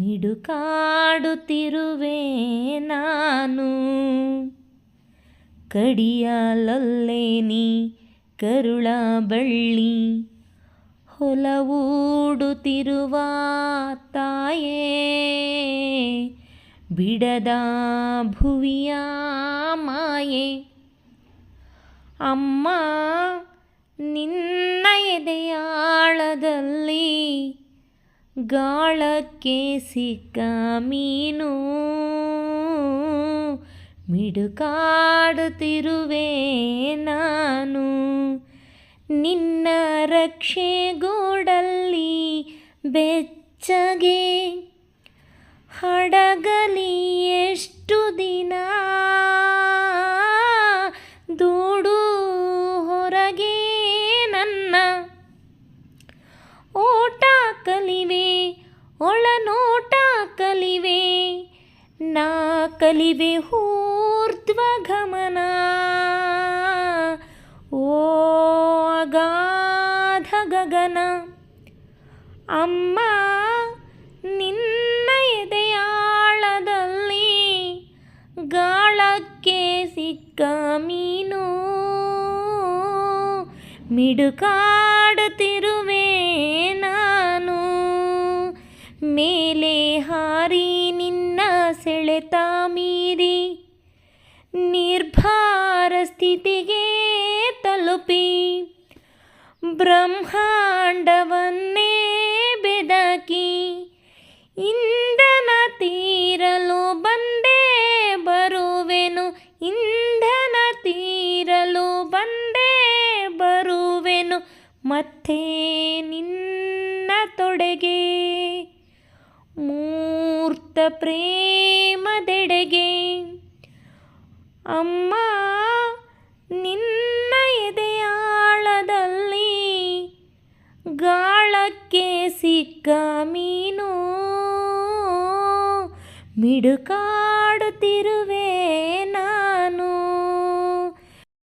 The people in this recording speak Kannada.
ಮಿಡುಕಾಡುತ್ತಿರುವೆ ನಾನು ಕಡಿಯಲೊಲ್ಲೆ ನೀ ಕರುಳ ಬಳ್ಳಿ ಹೊಲವೂಡುತ್ತಿರುವ ತಾಯೇ ಬಿಡದ ಭುವಿಯ ಮಾಯೆ. ಅಮ್ಮ ನಿನ್ನ ಎದೆಯಾಳದಲ್ಲಿ ಗಾಳಕ್ಕೆ ಸಿಕ್ಕ ಮೀನು ಮಿಡುಕಾಡುತ್ತಿರುವೆ ನಾನು. ನಿನ್ನ ರಕ್ಷೆ ರಕ್ಷೆಗೂಡಲ್ಲಿ ಬೆಚ್ಚಗೆ ಹಡಗಲಿ ಎಷ್ಟು ದಿನ? ದೂಡು ಹೊರಗೆ ನನ್ನ ಓಟ ಕಲಿವೆ ಒಳನೋಟ ಕಲಿವೆ, ನಾ ಕಲಿವೆ ಊರ್ಧ್ವ ಗಮನ. ಓ ಅಗಾಧ ಗಗನ, ಅಮ್ಮ ನಿನ್ನ ಎದೆಯಾಳದಲ್ಲಿ ಗಾಳಕ್ಕೆ ಸಿಕ್ಕ ಮೀನು. ಮಿಡುಕಾಡುತ್ತಿರುವೆ ಮೇಲೆ ಹಾರಿ ನಿನ್ನ ಸೆಳೆತ ಮೀರಿ ನಿರ್ಭಾರ ಸ್ಥಿತಿಗೆ ತಲುಪಿ ಬ್ರಹ್ಮಾಂಡವನ್ನೇ ಬೆದಕಿ ಇಂಧನ ತೀರಲು ಬಂದೇ ಬರುವೆನು, ಇಂಧನ ತೀರಲು ಬಂದೇ ಬರುವೆನು, ಮತ್ತೆ ನಿನ್ನ ತೊಡೆಗೆ ಮೂರ್ತ ಪ್ರೇಮದೆಡೆಗೆ. ಅಮ್ಮ ನಿನ್ನ ಎದೆಯಾಳದಲ್ಲಿ ಗಾಳಕ್ಕೆ ಸಿಕ್ಕ ಮೀನು. ಮಿಡುಕಾಡುತ್ತಿರು